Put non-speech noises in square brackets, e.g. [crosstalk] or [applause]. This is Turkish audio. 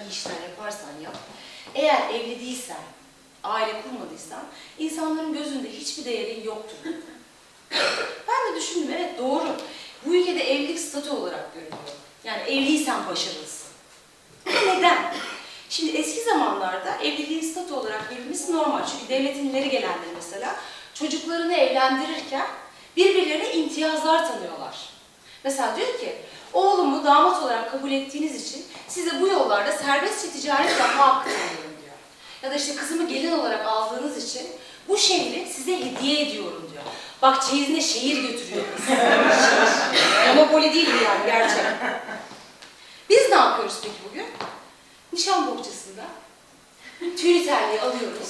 iyi işler yaparsan yap. Eğer evli değilsen, aile kurmadıysan insanların gözünde hiçbir değerin yoktur. Ben de düşündüm evet doğru. Bu ülkede evlilik statü olarak görülüyor. Yani evliysen başarılısın. Neden? Şimdi eski zamanlarda evliliğin statü olarak görülmesi normal. Çünkü devletin ileri gelenleri mesela çocuklarını evlendirirken birbirlerine imtiyazlar tanıyorlar. Mesela diyor ki, oğlumu damat olarak kabul ettiğiniz için size bu yollarda serbestçe ticaret yapma hakkı tanıyorum diyor. Ya da işte kızımı gelin olarak aldığınız için bu şehri size hediye ediyorum diyor. Bak çeyizine şehir götürüyor kız. [laughs] Monopoli değil yani gerçek. Biz ne yapıyoruz peki bugün? Nişan bohçasında tüylü terliği alıyoruz.